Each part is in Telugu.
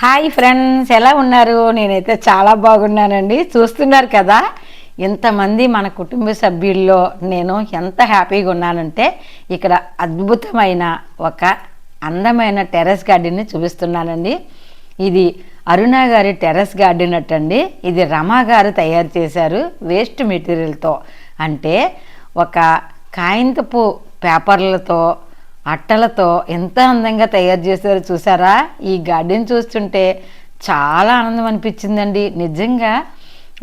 హాయ్ ఫ్రెండ్స్ ఎలా ఉన్నారు? నేనైతే చాలా బాగున్నానండి. చూస్తున్నారు కదా ఇంతమంది మన కుటుంబ సభ్యుల్లో నేను ఎంత హ్యాపీగా ఉన్నానంటే ఇక్కడ అద్భుతమైన ఒక అందమైన టెర్రస్ గార్డెన్ని చూపిస్తున్నానండి. ఇది అరుణ గారి టెర్రస్ గార్డెన్ అట్టండి ఇది రమా గారు తయారు చేశారు వేస్ట్ మెటీరియల్తో. అంటే ఒక కాయింతపు పేపర్లతో అట్టలతో ఎంత అందంగా తయారు చేశారో చూసారా? ఈ గార్డెన్ చూస్తుంటే చాలా ఆనందం అనిపించిందండి. నిజంగా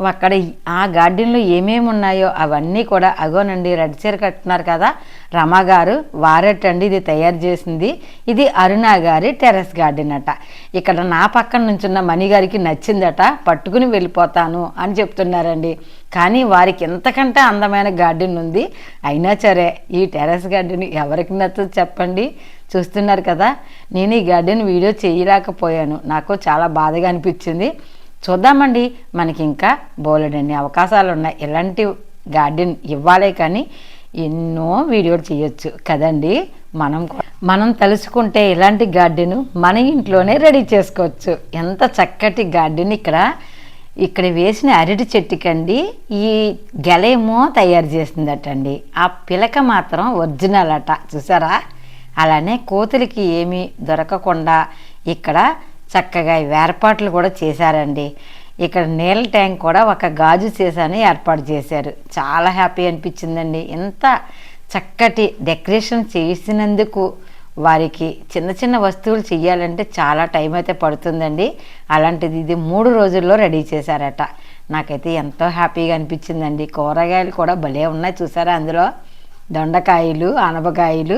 అక్కడ ఆ గార్డెన్లో ఏమేమి ఉన్నాయో అవన్నీ కూడా అగోనండి రెడ్ చీర కట్టున్నారు కదా. రమాగారు వారెట్టండి వారటండి ఇది తయారు చేసింది. ఇది అరుణ గారి టెర్రస్ గార్డెన్ అట. ఇక్కడ నా పక్కన నుంచున్న మణి గారికి నచ్చిందట పట్టుకుని వెళ్ళిపోతాను అని చెప్తున్నారండి. కానీ వారికి ఎంతకంటే అందమైన గార్డెన్ ఉంది. అయినా సరే ఈ టెర్రస్ గార్డెన్ ఎవరికి నచ్చదు చెప్పండి. చూస్తున్నారు కదా నేను ఈ గార్డెన్ వీడియో చేయలేకపోయాను. నాకు చాలా బాధగా అనిపించింది. చూద్దామండి. మనకి ఇంకా బోలెడన్ని అవకాశాలు ఉన్నాయి ఇలాంటి గార్డెన్ ఇవ్వాలే కానీ ఎన్నో వీడియోలు చేయొచ్చు కదండి. మనం మనం తలుసుకుంటే ఇలాంటి గార్డెను మన ఇంట్లోనే రెడీ చేసుకోవచ్చు. ఎంత చక్కటి గార్డెన్ ఇక్కడ. ఇక్కడ వేసిన అరటి చెట్టుకండి ఈ గెలేమో తయారు చేసిందటండి. ఆ పిలక మాత్రం ఒరిజినల్ అట. చూసారా? అలానే కోతులకి ఏమీ దొరకకుండా ఇక్కడ చక్కగా ఏర్పాట్లు కూడా చేశారండి. ఇక్కడ నీళ్ళ ట్యాంక్ కూడా ఒక గాజు సీసాని ఏర్పాటు చేశారు. చాలా హ్యాపీ అనిపించిందండి. ఎంత చక్కటి డెకరేషన్ చేసినందుకు వారికి చిన్న చిన్న వస్తువులు చెయ్యాలంటే చాలా టైం అయితే పడుతుందండి. అలాంటిది ఇది మూడు రోజుల్లో రెడీ చేశారట. నాకైతే ఎంతో హ్యాపీగా అనిపించిందండి. కూరగాయలు కూడా భలే ఉన్నాయి చూసారా అందులో? దొండకాయలు ఆనపకాయలు.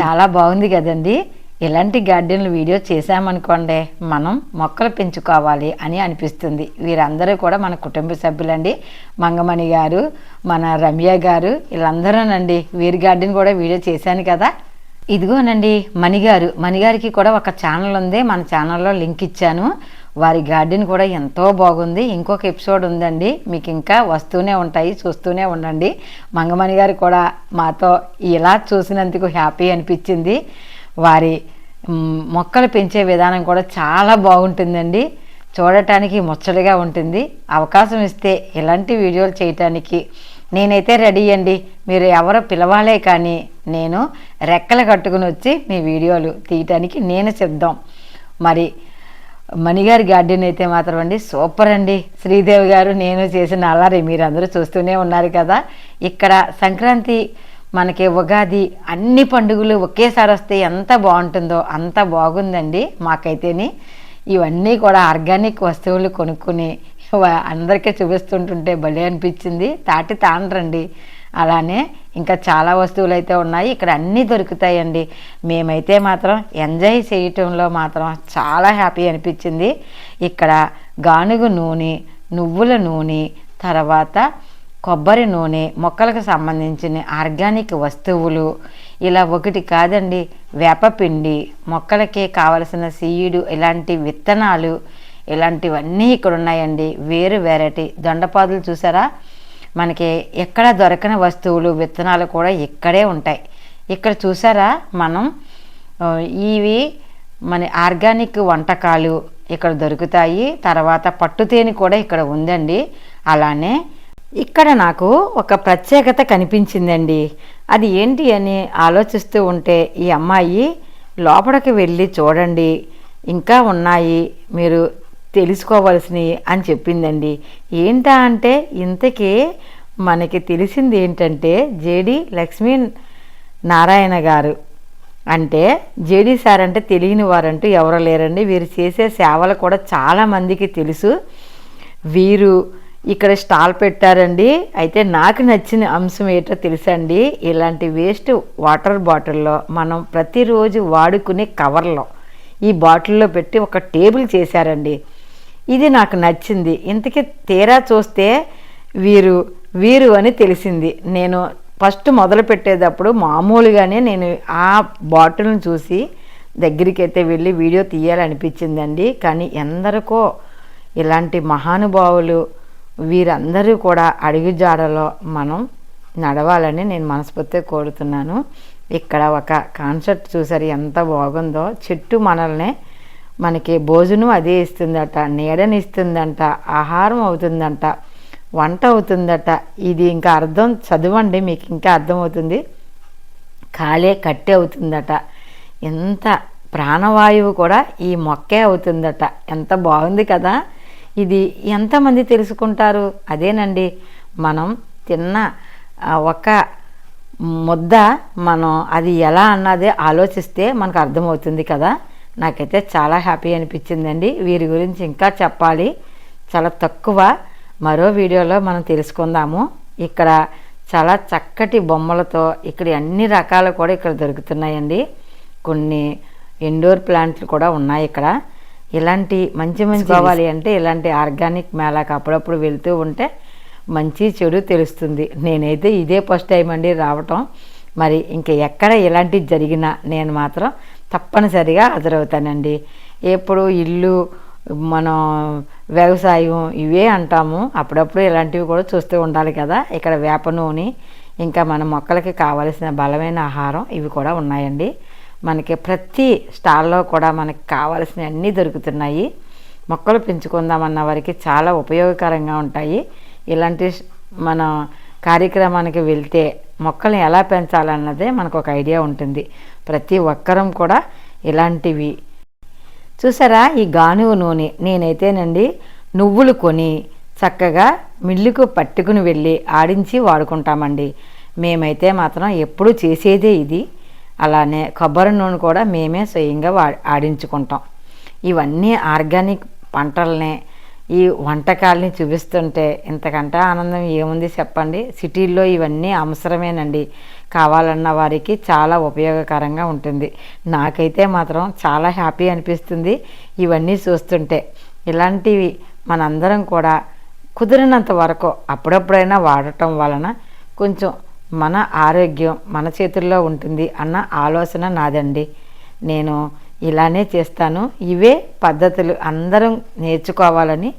చాలా బాగుంది కదండి. ఇలాంటి గార్డెన్లు వీడియో చేశామనుకోండి మనం మొక్కలు పెంచుకోవాలి అని అనిపిస్తుంది. వీరందరూ కూడా మన కుటుంబ సభ్యులండి. మంగమణి గారు మన రమ్య గారు వీళ్ళందరూనండి. వీరి గార్డెన్ కూడా వీడియో చేశాను కదా. ఇదిగోనండి మణిగారు మణిగారికి కూడా ఒక ఛానల్ ఉంది. మన ఛానల్లో లింక్ ఇచ్చాను. వారి గార్డెన్ కూడా ఎంతో బాగుంది. ఇంకొక ఎపిసోడ్ ఉందండి. మీకు ఇంకా వస్తూనే ఉంటాయి. చూస్తూనే ఉండండి. మంగమణి గారు కూడా మాతో ఇలా చూసినందుకు హ్యాపీ అనిపించింది. వారి మొక్కలు పెంచే విధానం కూడా చాలా బాగుంటుందండి. చూడటానికి ముచ్చటగా ఉంటుంది. అవకాశం ఇస్తే ఇలాంటి వీడియోలు చేయటానికి నేనైతే రెడీ అండి. మీరు ఎవరో పిలవాలే కానీ నేను రెక్కలు కట్టుకుని వచ్చి మీ వీడియోలు తీయటానికి నేను సిద్ధం. మరి మణిగారి గార్డెన్ అయితే మాత్రం అండి సూపర్ అండి. శ్రీదేవి గారు నేను చేసిన అల్లరి మీరు అందరూ చూస్తూనే ఉన్నారు కదా. ఇక్కడ సంక్రాంతి మనకి ఉగాది అన్ని పండుగలు ఒకేసారి వస్తే ఎంత బాగుంటుందో అంత బాగుందండి మాకైతేని. ఇవన్నీ కూడా ఆర్గానిక్ వస్తువులు కొనుక్కుని అందరికీ చూపిస్తుంటుంటే భలే అనిపించింది. తాటి తాండ్రండి. అలానే ఇంకా చాలా వస్తువులు అయితే ఉన్నాయి. ఇక్కడ అన్నీ దొరుకుతాయండి. మేమైతే మాత్రం ఎంజాయ్ చేయటంలో మాత్రం చాలా హ్యాపీ అనిపించింది. ఇక్కడ గానుగ నూనె నువ్వుల నూనె తర్వాత కొబ్బరి నూనె మొక్కలకు సంబంధించిన ఆర్గానిక్ వస్తువులు. ఇలా ఒకటి కాదండి వేపపిండి మొక్కలకి కావలసిన సీడు ఇలాంటి విత్తనాలు ఇలాంటివన్నీ ఇక్కడ ఉన్నాయండి వేరు వెరైటీ దొండపాదులు చూసారా? మనకి ఎక్కడ దొరకని వస్తువులు విత్తనాలు కూడా ఇక్కడే ఉంటాయి. ఇక్కడ చూసారా మనం? ఇవి మన ఆర్గానిక్ వంటకాలు ఇక్కడ దొరుకుతాయి. తర్వాత పట్టుతేనె కూడా ఇక్కడ ఉందండి. అలానే ఇక్కడ నాకు ఒక ప్రత్యేకత కనిపించిందండి. అది ఏంటి అని ఆలోచిస్తూ ఉంటే ఈ అమ్మాయి లోపలికి వెళ్ళి చూడండి ఇంకా ఉన్నాయి మీరు తెలుసుకోవలసినవి అని చెప్పిందండి. ఏంటా అంటే ఇంతకీ మనకి తెలిసింది ఏంటంటే జేడి లక్ష్మీ నారాయణ గారు. అంటే జేడీ సార్ అంటే తెలియని వారంటూ ఎవరు లేరండి. వీరు చేసే సేవలు కూడా చాలా మందికి తెలుసు. వీరు ఇక్కడ స్టాల్ పెట్టారండి. అయితే నాకు నచ్చిన అంశం ఏంటో తెలుసండి. ఇలాంటి వేస్ట్ వాటర్ బాటిల్లో మనం ప్రతిరోజు వాడుకునే కవర్లో ఈ బాటిల్లో పెట్టి ఒక టేబుల్ చేశారండి. ఇది నాకు నచ్చింది. ఇంతకీ తీరా చూస్తే వీరు వీరు అని తెలిసింది. నేను ఫస్ట్ మొదలు పెట్టేటప్పుడు మామూలుగానే నేను ఆ బాటిల్ని చూసి దగ్గరికి అయితే వెళ్ళి వీడియో తీయాలనిపించిందండి. కానీ ఎందరికో ఇలాంటి మహానుభావులు వీరందరూ కూడా అడుగు జాడలో మనం నడవాలని నేను మనస్ఫూర్తిగా కోరుతున్నాను. ఇక్కడ ఒక కాన్సెప్ట్ చూసారు ఎంత బాగుందో. చెట్టు మనల్ని మనకి భోజనం అదే ఇస్తుందట నీడని ఇస్తుందంట ఆహారం అవుతుందంట వంట అవుతుందట. ఇది ఇంకా అర్థం చదవండి మీకు ఇంకా అర్థమవుతుంది. కాలే కట్టె అవుతుందట. ఎంత ప్రాణవాయువు కూడా ఈ మొక్కే అవుతుందట. ఎంత బాగుంది కదా. ఇది ఎంతమంది తెలుసుకుంటారు? అదేనండి. మనం తిన్న ఒక ముద్ద మనం అది ఎలా అన్నది ఆలోచిస్తే మనకు అర్థమవుతుంది కదా. నాకైతే చాలా హ్యాపీ అనిపించిందండి. వీరి గురించి ఇంకా చెప్పాలి. చాలా తక్కువ. మరో వీడియోలో మనం తెలుసుకుందాము. ఇక్కడ చాలా చక్కటి బొమ్మలతో ఇక్కడ అన్ని రకాలు కూడా ఇక్కడ దొరుకుతున్నాయండి. కొన్ని ఇండోర్ ప్లాంట్లు కూడా ఉన్నాయి ఇక్కడ. ఇలాంటి మంచి మంచి కావాలి అంటే ఇలాంటి ఆర్గానిక్ మేళాకి అప్పుడప్పుడు వెళ్తూ ఉంటే మంచి చెడు తెలుస్తుంది. నేనైతే ఇదే ఫస్ట్ టైం అండి రావటం. మరి ఇంక ఎక్కడ ఇలాంటివి జరిగినా నేను మాత్రం తప్పనిసరిగా హాజరవుతానండి. ఎప్పుడు ఇల్లు మనం వ్యవసాయం ఇవే అంటాము. అప్పుడప్పుడు ఇలాంటివి కూడా చూస్తూ ఉండాలి కదా. ఇక్కడ వేప నూనె ఇంకా మన మొక్కలకి కావలసిన బలమైన ఆహారం ఇవి కూడా ఉన్నాయండి. మనకి ప్రతి స్టాల్లో కూడా మనకి కావాల్సిన అన్నీ దొరుకుతున్నాయి. మొక్కలు పెంచుకుందామన్న వారికి చాలా ఉపయోగకరంగా ఉంటాయి. ఇలాంటి మన కార్యక్రమానికి వెళ్తే మొక్కల్ని ఎలా పెంచాలన్నదే మనకు ఒక ఐడియా ఉంటుంది. ప్రతి ఒక్కరం కూడా ఇలాంటివి. చూసారా ఈ గానువ నూనె? నేనైతేనండి నువ్వులు కొని చక్కగా మిల్లుకు పట్టుకుని వెళ్ళి ఆడించి వాడుకుంటామండి. మేమైతే మాత్రం ఎప్పుడు చేసేదే ఇది. అలానే కొబ్బరి నూనె కూడా మేమే స్వయంగా వా ఆడించుకుంటాం. ఇవన్నీ ఆర్గానిక్ పంటల్ని ఈ వంటకాలని చూపిస్తుంటే ఇంతకంటే ఆనందం ఏముంది చెప్పండి? సిటీల్లో ఇవన్నీ అవసరమేనండి. కావాలన్న వారికి చాలా ఉపయోగకరంగా ఉంటుంది. నాకైతే మాత్రం చాలా హ్యాపీ అనిపిస్తుంది ఇవన్నీ చూస్తుంటే. ఇలాంటివి మనందరం కూడా కుదిరినంత వరకు అప్పుడప్పుడైనా వాడటం వలన కొంచెం మన ఆరోగ్యం మన చేతుల్లో ఉంటుంది అన్న ఆలోచన నాదండి. నేను ఇలానే చేస్తాను. ఇవే పద్ధతులు అందరం నేర్చుకోవాలని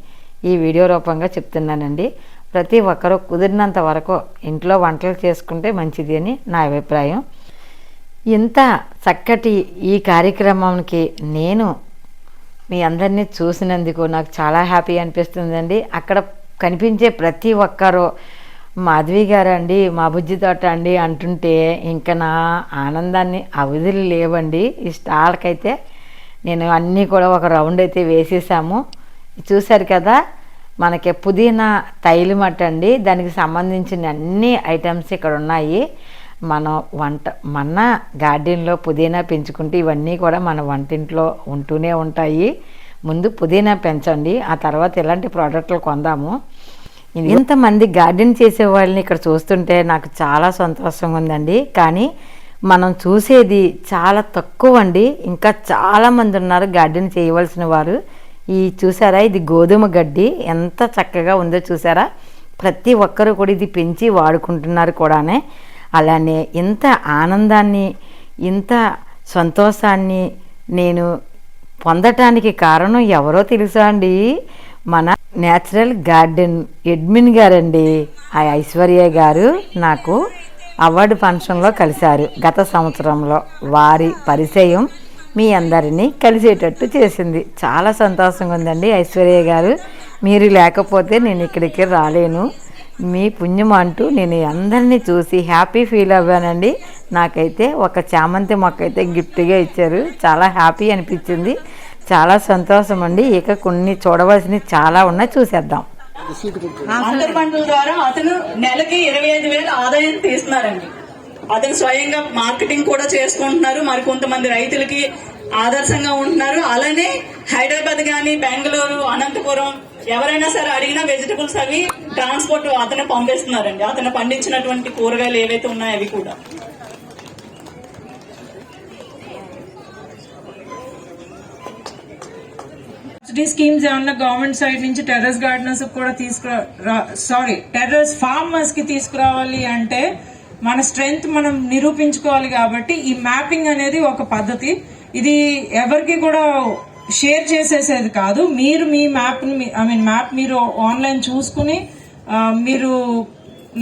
ఈ వీడియో రూపంగా చెప్తున్నానండి. ప్రతి ఒక్కరూ కుదిరినంత వరకు ఇంట్లో వంటలు చేసుకుంటే మంచిది అని నా అభిప్రాయం. ఇంత చక్కటి ఈ కార్యక్రమానికి నేను మీ అందరినీ చూసినందుకు నాకు చాలా హ్యాపీ అనిపిస్తుందండి. అక్కడ కనిపించే ప్రతి ఒక్కరూ మాధవి గారండి మా బుజ్జి తోట అండి అంటుంటే ఇంకా నా ఆనందాన్ని అవధులు లేవండి. ఈ స్టాల్కైతే నేను అన్నీ కూడా ఒక రౌండ్ అయితే వేసేసాము. చూశారు కదా మనకి పుదీనా తైలమట్ట అండి దానికి సంబంధించిన అన్ని ఐటమ్స్ ఇక్కడ ఉన్నాయి. మనం వంట మన గార్డెన్లో పుదీనా పెంచుకుంటే ఇవన్నీ కూడా మన వంటింట్లో ఉంటూనే ఉంటాయి. ముందు పుదీనా పెంచండి ఆ తర్వాత ఇలాంటి ప్రోడక్ట్లు కొందాము. ఇంతమంది గార్డెన్ చేసే వాళ్ళని ఇక్కడ చూస్తుంటే నాకు చాలా సంతోషంగా ఉందండి. కానీ మనం చూసేది చాలా తక్కువ అండి. ఇంకా చాలామంది ఉన్నారు గార్డెన్ చేయవలసిన వారు. ఈ చూసారా? ఇది గోధుమ గడ్డి. ఎంత చక్కగా ఉందో చూసారా? ప్రతి ఒక్కరు కూడా ఇది పెంచి వాడుకుంటున్నారు కూడానే. అలానే ఇంత ఆనందాన్ని ఇంత సంతోషాన్ని నేను పొందటానికి కారణం ఎవరో తెలుసా అండి? మన న్యాచురల్ గార్డెన్ ఎడ్మిన్ గారండి. ఆ ఐశ్వర్య గారు నాకు అవార్డు ఫంక్షన్లో కలిశారు. గత సంవత్సరంలో వారి పరిచయం మీ అందరినీ కలిసేటట్టు చేసింది. చాలా సంతోషంగా ఉందండి ఐశ్వర్య గారు. మీరు లేకపోతే నేను ఇక్కడికి రాలేను. మీ పుణ్యం అంటూ నేను అందరినీ చూసి హ్యాపీ ఫీల్ అవ్వానండి. నాకైతే ఒక చామంతి మొక్క అయితే గిఫ్ట్గా ఇచ్చారు. చాలా హ్యాపీ అనిపించింది. చాలా సంతోషం అండి ఇక కొన్ని చూడవలసినవి చాలా ఉన్నాయి చూసేద్దాం. అంతర్ పంటల ద్వారా అతను నెలకి ఇరవై ఐదు వేల ఆదాయం తీస్తున్నారండి. అతను స్వయంగా మార్కెటింగ్ కూడా చేసుకుంటున్నారు. మరి కొంతమంది రైతులకి ఆదర్శంగా ఉంటున్నారు. అలానే హైదరాబాద్ గాని బెంగళూరు అనంతపురం ఎవరైనా సరే అడిగినా వెజిటబుల్స్ అవి ట్రాన్స్పోర్ట్ అతను పంపిస్తున్నారండి. అతను పండించినటువంటి కూరగాయలు ఏవైతే ఉన్నాయో అవి కూడా. సబ్సిడీ స్కీమ్స్ ఏమన్నా గవర్నమెంట్ సైడ్ నుంచి టెర్రస్ గార్డెనర్స్ కూడా తీసుకురా సారీ టెర్రస్ ఫార్మర్స్కి తీసుకురావాలి అంటే మన స్ట్రెంగ్త్ మనం నిరూపించుకోవాలి కాబట్టి ఈ మ్యాపింగ్ అనేది ఒక పద్ధతి. ఇది ఎవరికి కూడా షేర్ చేసేసేది కాదు. మీరు మీ మ్యాప్ ఐ మీన్ మ్యాప్ మీరు ఆన్లైన్ చూసుకుని మీరు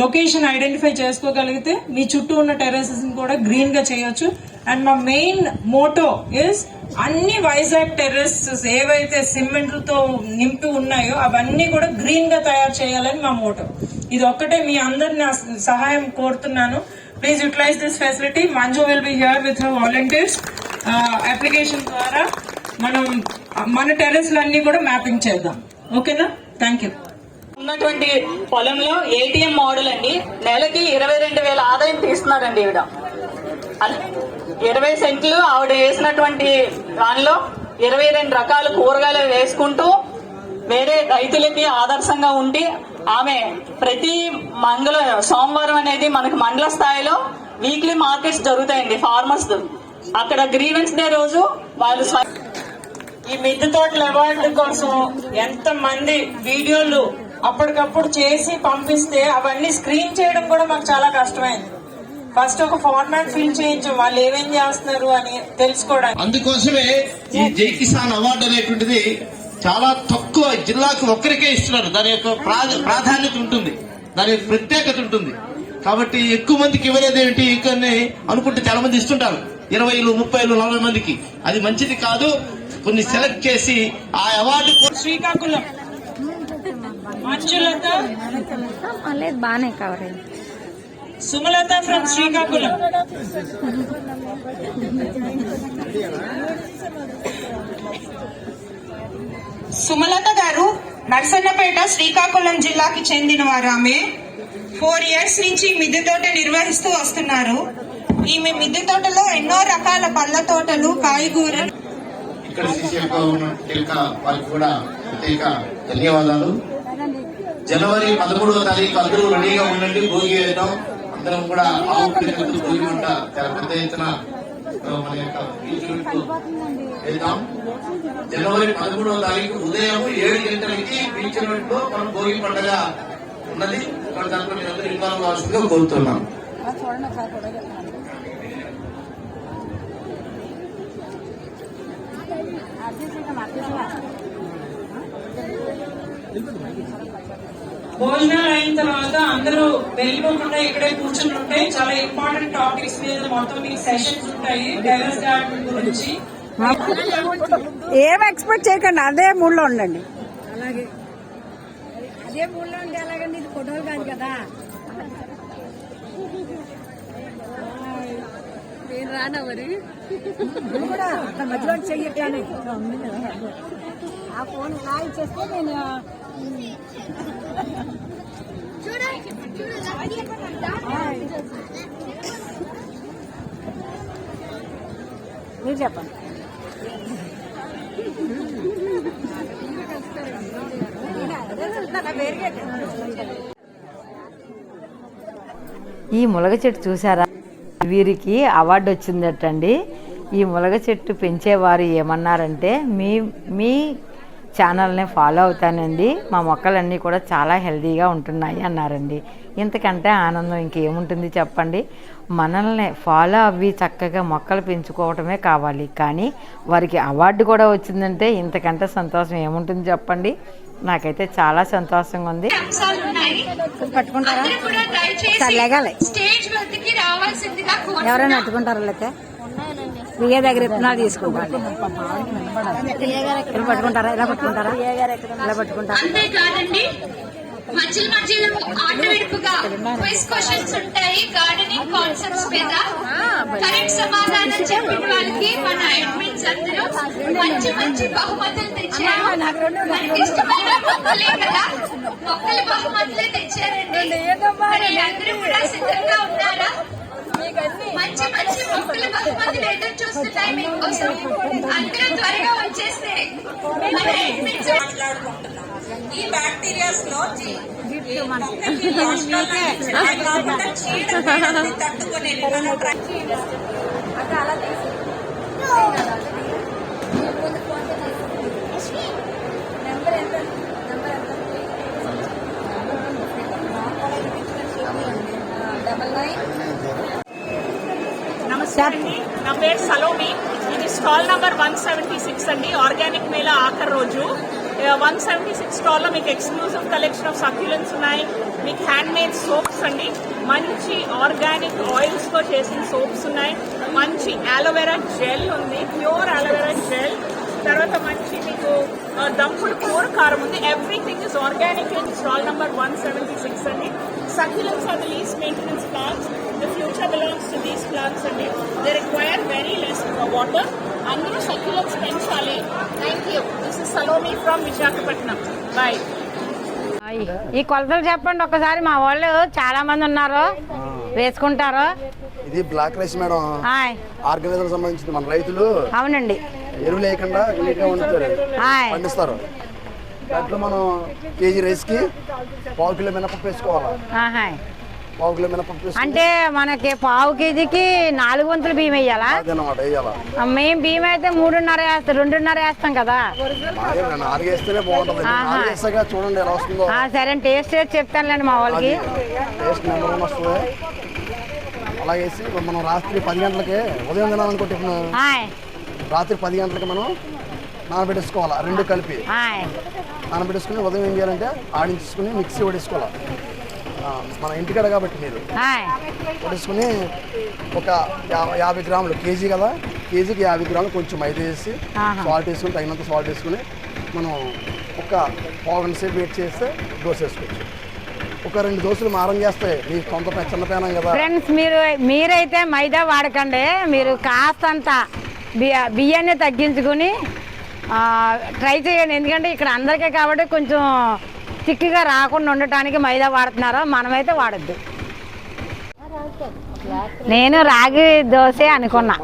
లొకేషన్ ఐడెంటిఫై చేసుకోగలిగితే మీ చుట్టూ ఉన్న టెర్రసెస్ కూడా గ్రీన్గా చేయొచ్చు. అండ్ మా మెయిన్ మోటో ఇస్ అన్ని వైజాగ్ టెర్రసెస్ ఏవైతే సిమెంట్తో నింపి ఉన్నాయో అవన్నీ కూడా గ్రీన్గా తయారు చేయాలని మా మోటో ఇది ఒక్కటే మీ అందరిని సహాయం కోరుతున్నాను. Please utilize this facility Manju will be here with volunteers application ద్వారా మనం మన టెర్రస్లన్నీ కూడా మ్యాపింగ్ చేద్దాం. ఓకేనా థ్యాంక్ యూ ఉన్నటువంటి పొలంలో ఏటీఎం మోడల్ అండి. నెలకి ఇరవై రెండు వేల ఆదాయం తీస్తున్నారండి ఈవిడ. ఇరవై సెంట్లు ఆవిడ వేసినటువంటి దానిలో ఇరవై రెండు రకాల కూరగాయలు వేసుకుంటూ వేరే రైతులకి ఆదర్శంగా ఉండి ఆమె ప్రతి మంగళ సోమవారం అనేది మనకి మండల స్థాయిలో వీక్లీ మార్కెట్స్ జరుగుతాయండి ఫార్మర్స్ అక్కడ గ్రీవెన్స్ డే రోజు వాళ్ళు ఈ మిద్దె తోటల అవార్డు కోసం ఎంతమంది వీడియోలు అప్పటికప్పుడు చేసి పంపిస్తే అవన్నీ స్క్రీన్ చేయడం కూడా మాకు చాలా కష్టమైంది. ఫస్ట్ ఒక ఫార్మాట్ ఫిల్ చేయించాం. వాళ్ళు ఏమేం చేస్తున్నారు అని తెలుసుకోవడానికి. అందుకోసమే ఈ జై కిసాన్ అవార్డు అనేటువంటిది చాలా తక్కువ జిల్లాకు ఒక్కరికే ఇస్తున్నారు. దాని యొక్క ప్రా- ప్రాధాన్యత ఉంటుంది. దాని యొక్క ప్రత్యేకత ఉంటుంది. కాబట్టి ఎక్కువ మందికి ఇవ్వలేదు ఏంటి ఇంకొన్ని అనుకుంటే చాలా మంది ఇస్తుంటారు. ఇరవైలు ముప్పైలు నలభై మందికి. అది మంచిది కాదు. కొన్ని సెలెక్ట్ చేసి ఆ అవార్డు శ్రీకాకుళం. మంజులత లేదు బాగానే కవర్ అయింది. సుమలత ఫ్రమ్ శ్రీకాకుళం. సుమలత గారు నర్సన్నపేట శ్రీకాకుళం జిల్లాకి చెందిన వారు. ఆమె ఫోర్ ఇయర్స్ నుంచి మిద్దె తోట నిర్వహిస్తూ వస్తున్నారు. ఈమె మిద్దె తోటలో ఎన్నో రకాల పళ్ళ తోటలు కాయగూరలు. ఇక్కడ శిష్యులుగా ఉన్న తిలక వారికి కూడా ప్రత్యేక ధన్యవాదాలు. జనవరి పదమూడవ తారీఖు అందరూ రెడీగా ఉండండి భోగి వేద్దాం. అందరం కూడా ఆవు పిల్లలతో భోగి వంట చాలా పెద్ద ఎత్తున మన యొక్క వేద్దాం. జనవరి పదమూడవ తారీఖు ఉదయం ఏడు గంటలకి బీచ్ మనం భోగి పండుగ ఉన్నది. ఇక్కడ దాంట్లో మీరు అందరూ ఇన్వాల్వ్ కావాల్సిందిగా కోరుతున్నాం భోజనాలు అయిన తర్వాత అందరూ వెళ్ళిపోకుండా ఇక్కడే కూర్చుని ఉంటే చాలా ఇంపార్టెంట్ టాపిక్స్ మీద మొత్తం మీకు సెషన్స్ ఉంటాయి. టెర్రస్ గార్డెన్ గురించి. ఏం ఎక్స్పెక్ట్ చేయకండి అదే మూడ్లో ఉండండి. అదే ఊళ్ళో ఉంటే ఎలాగండి? ఇది ఫోటోలు కాదు కదా. నేను రానా మరి? నువ్వు కూడా అక్కడ మధ్యలో చెయ్యట్లానే ఆ ఫోన్ ఇలా ఇచ్చేస్తే నేను మీరు చెప్పండి. ఈ ములగ చెట్టు చూసారా? వీరికి అవార్డు వచ్చిందటండి. ఈ ములగ చెట్టు పెంచేవారు ఏమన్నారంటే మీ మీ ఛానల్ని ఫాలో అవుతానండి. మా మొక్కలన్నీ కూడా చాలా హెల్తీగా ఉంటున్నాయి అన్నారండి. ఇంతకంటే ఆనందం ఇంకేముంటుంది చెప్పండి? మనల్ని ఫాలో అవ్వి చక్కగా మొక్కలు పెంచుకోవటమే కావాలి. కానీ వారికి అవార్డు కూడా వచ్చిందంటే ఇంతకంటే సంతోషం ఏముంటుంది చెప్పండి? నాకైతే చాలా సంతోషంగా ఉంది. పట్టుకుంటారా? ఎవరైనా పట్టుకుంటారా లేకపోతే ప్రియ దగ్గర ఇత్తనాలు తీసుకుంటారు ఇలా పట్టుకుంటారా? ఇలా పట్టుకుంటారా? ఇలా పట్టుకుంటారా? మధ్యలో మధ్యలో క్విజ్ క్వశ్చన్స్ ఉంటాయి. గార్డెనింగ్ కాన్సెప్ట్స్ మీద కరెక్ట్ సమాధానం చెప్పిన వాళ్ళకి మన అడ్మిన్స్ అందరూ మంచి మంచి బహుమతులు తెచ్చారు. మనకి ఇష్టమైన మొక్కలే కదా. మొక్కల బహుమతులే తెచ్చారండి. అందరూ కూడా సిద్ధంగా ఉన్నారా? మంచి మంచి మొక్కల బహుమతులు ఎదురు చూస్తున్నాయి మీకోసం అందరూ త్వరగా వచ్చేస్తే ఈ బ్యాక్టీరియాస్లో తట్టుకునే మనం ట్రై నెంబర్ ఎంత నెంబర్ ఎంత డబల్ నైన్ నమస్తే అండి నా పేరు సలోమి. ఇది stall number one seventy six అండి. ఆర్గానిక్ మేళ ఆఖరి రోజు. వన్ సెవెంటీ సిక్స్ స్టాల్లో మీకు ఎక్స్క్లూజివ్ కలెక్షన్ ఆఫ్ సక్యులెన్స్ ఉన్నాయి. మీకు హ్యాండ్ మేడ్ సోప్స్ అండి. మంచి ఆర్గానిక్ ఆయిల్స్తో చేసిన సోప్స్ ఉన్నాయి. మంచి అలోవెరా జెల్ ఉంది. Pure aloe vera gel. తర్వాత మంచి మీకు దంపుడు కూర కారం ఉంది. Everything is organic and stall number one seventy six అండి. Succulents are the least maintenance plants the future belongs to these plants అండి they require very less water అందరూ సక్యులెన్స్ పెంచాలి. Thank you this is Salomi from Visakhapatnam bye. ఈ కొలతలు చెప్పండి ఒకసారి మా వాళ్ళు చాలా మంది ఉన్నారు. వేసుకుంటారు. ఇది black rice madam. Hi. Organiser సంబంధించింది మన రైతులు. అవునండి. ఎరువు లేకుండా నీట్గా వండుతారు. హాయ్. పండిస్తారు. దాంట్లో మనం కేజీ రైస్కి పావు కిలో మినపప్పు వేసుకోవాలి? అంటే మనకి పావు కేజీకి నాలుగు వంతులు బియ్యం వేయాలా? అదన్నమాట వేయాలి? ఆ, మేం బియ్యం అయితే మూడున్నర వేస్తాం రెండున్నర వేస్తాం కదా. చూడండి సరే టేస్ట్ చెప్తానులేండి మా వాళ్ళకి. టేస్ట్ నెంబర్ వన్ వస్తుంది. అలా వేసి మనం రాత్రి పది గంటలకి ఉదయం తినాలనుకో టిఫిన్. రాత్రి పది గంటలకి మనం నానబెట్టేసుకోవాలి రెండు కలిపి. నానబెట్టేసుకుని ఉదయం ఏం చేయాలంటే ఆడించుకుని మిక్సీ పడేసుకోవాలి మన ఇంటికాడ కాబట్టి మీరు. పడేసుకుని ఒక యాభై గ్రాములు కేజీ కదా? కేజీకి యాభై గ్రాములు కొంచెం మైదా వేసి. సాల్ట్ వేసుకుని తగినంత సాల్ట్ వేసుకుని మనం ఒక పావు గంట సేపు వెయిట్ చేస్తే దోశ వేసుకోవచ్చు. ఒక రెండు దోశలు మారం చేస్తాయి మీ సొంత చిన్న పేనం కదా? ఫ్రెండ్స్ మీరు మీరైతే మైదా వాడకండి. మీరు కాస్తంత బియ్య బియ్యాన్ని తగ్గించుకుని ట్రై చేయండి. ఎందుకంటే ఇక్కడ అందరికీ కాబట్టి కొంచెం తిక్కిగా రాకుండా ఉండటానికి మైదా వాడుతున్నారు మనమైతే వాడద్దు. నేను రాగి దోశ అనుకున్నా.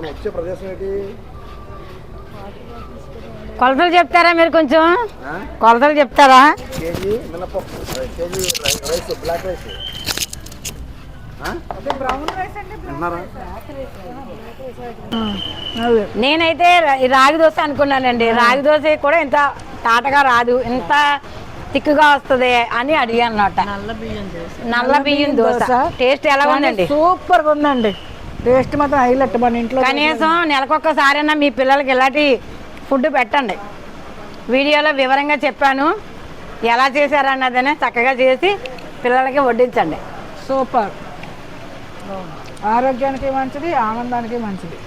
కొలతలు చెప్తారా మీరు కొంచెం? కొలతలు చెప్తారా? కేజీ మినపప్పు కేజీ రై- రైస్ బ్లాక్ రైస్. ఆ? విన్నారా? నేనైతే రాగి దోశ అనుకున్నానండి. రాగి దోశ కూడా ఇంత తాటగా రాదు. ఇంత తిక్కుగా వస్తుంది అని అడిగాను అన్నమాట. నల్ల బియ్యం దోశ. టేస్ట్ ఎలా ఉందండి? సూపర్గా ఉందండి టేస్ట్ మాత్రం హైలైట్ మన ఇంట్లో కనీసం నెలకొక్కసారైనా మీ పిల్లలకి ఇలాంటి ఫుడ్ పెట్టండి. వీడియోలో వివరంగా చెప్పాను. ఎలా చేశారన్నదని చక్కగా చేసి పిల్లలకి వడ్డించండి. సూపర్. ఆరోగ్యానికి మంచిది ఆనందానికి మంచిది.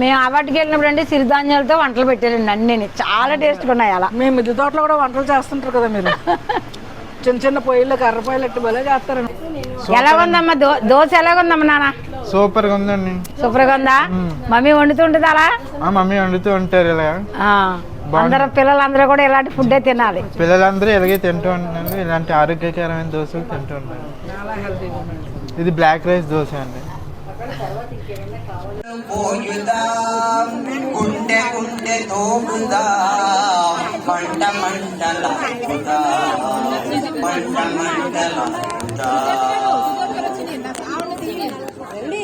మేము అవాటికి వెళ్ళినప్పుడు అండి సిరిధాన్యాలతో వంటలు పెట్టారండి అన్నీ చాలా టేస్ట్గా ఉన్నాయి అలా. మేము మిద్దె తోటలో కూడా వంటలు చేస్తుంటారు కదా మీరు. చిన్న చిన్న పొయ్యిలు కర్ర పొయ్యిలు ఎట్టు భలే చేస్తారండి. ఎలా ఉందమ్మా? దో దోశ ఎలాగుందమ్మా నాన్న? సూపర్గా ఉందండి. సూపర్గా ఉందా? మమ్మీ వండుతుంటుంది అలా? మా మమ్మీ వండుతూ ఉంటారు ఇలా. ఆ, అందరూ పిల్లలందరూ కూడా ఇలాంటి ఫుడ్డే తినాలి. పిల్లలందరూ ఇలాగే తింటూ ఉంటున్నారు. ఇలాంటి ఆరోగ్యకరమైన దోశలు తింటూ ఉంటారు ఇది బ్లాక్ రైస్ దోశ అండి. పోయుదాం? గుండె గుండె తోడుదాం మంట మంటలాడుదాం మంట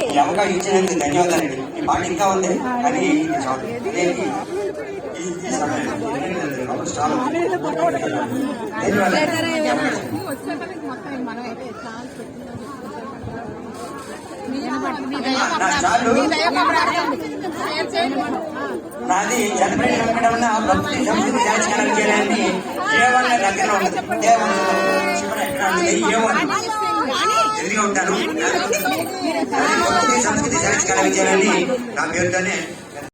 ఈ అవకాశం ఇచ్చినందుకు ధన్యవాదాలండి ఈ పాట ఇంకా ఉంది. కానీ ఇది చాలు. ఇదేంటి? ఈ- ఈ సమయం. అప్పుడు చాలు. నా చాలు నాది జనపడి భక్తి సంస్కృతి సంస్కారం చేయడానికి దేవాలయ దగ్గర ఉండదు దేవాలయం శివన ఎక్కడ ఉంటుంది? ఏమో ఉంటాను. సంస్కృతి సంస్కారం చేయాలని నా పేరుతోనే